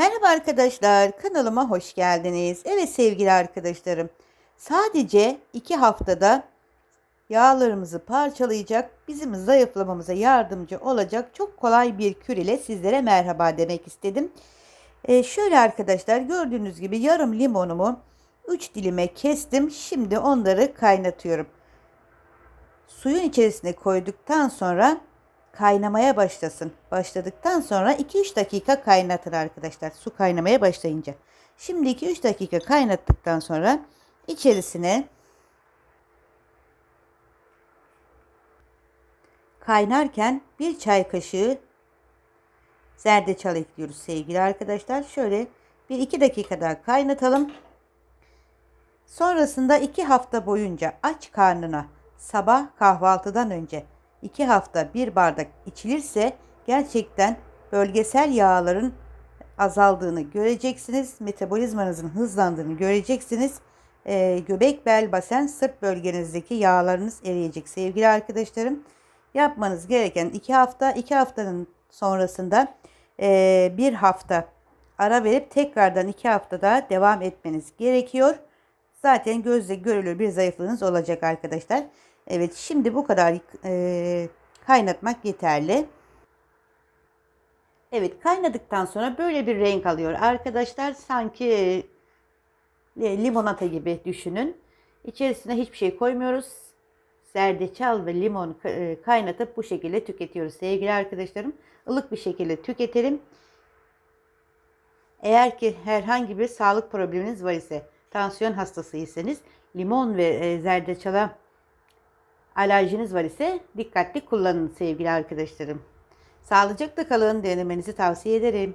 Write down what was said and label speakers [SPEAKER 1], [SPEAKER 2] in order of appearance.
[SPEAKER 1] Merhaba arkadaşlar, kanalıma hoş geldiniz. Evet sevgili arkadaşlarım, sadece iki haftada yağlarımızı parçalayacak, bizim zayıflamamıza yardımcı olacak çok kolay bir kür ile sizlere merhaba demek istedim. Ee, şöyle arkadaşlar, gördüğünüz gibi yarım limonumu 3 dilime kestim. Şimdi onları kaynatıyorum. Suyun içerisine koyduktan sonra kaynamaya başlasın. Başladıktan sonra 2-3 dakika kaynatın arkadaşlar. Su kaynamaya başlayınca. Şimdi 2-3 dakika kaynattıktan sonra içerisine kaynarken bir çay kaşığı zerdeçal ekliyoruz sevgili arkadaşlar. Şöyle bir 2 dakika daha kaynatalım. Sonrasında 2 hafta boyunca aç karnına sabah kahvaltıdan önce 2 hafta bir bardak içilirse gerçekten bölgesel yağların azaldığını göreceksiniz. Metabolizmanızın hızlandığını göreceksiniz. Ee, göbek, bel, basen, sırt bölgenizdeki yağlarınız eriyecek sevgili arkadaşlarım. Yapmanız gereken 2 hafta, 2 haftanın sonrasında e, bir hafta ara verip tekrardan 2 hafta daha devam etmeniz gerekiyor. Zaten gözle görülür bir zayıflığınız olacak arkadaşlar. Evet şimdi bu kadar e, kaynatmak yeterli. Evet kaynadıktan sonra böyle bir renk alıyor arkadaşlar. Sanki e, limonata gibi düşünün. İçerisine hiçbir şey koymuyoruz. Zerdeçal ve limon e, kaynatıp bu şekilde tüketiyoruz sevgili arkadaşlarım. Ilık bir şekilde tüketelim. Eğer ki herhangi bir sağlık probleminiz var ise, tansiyon hastasıysanız limon ve e, zerdeçala alerjiniz var ise dikkatli kullanın sevgili arkadaşlarım. Sağlıcakla kalın denemenizi tavsiye ederim.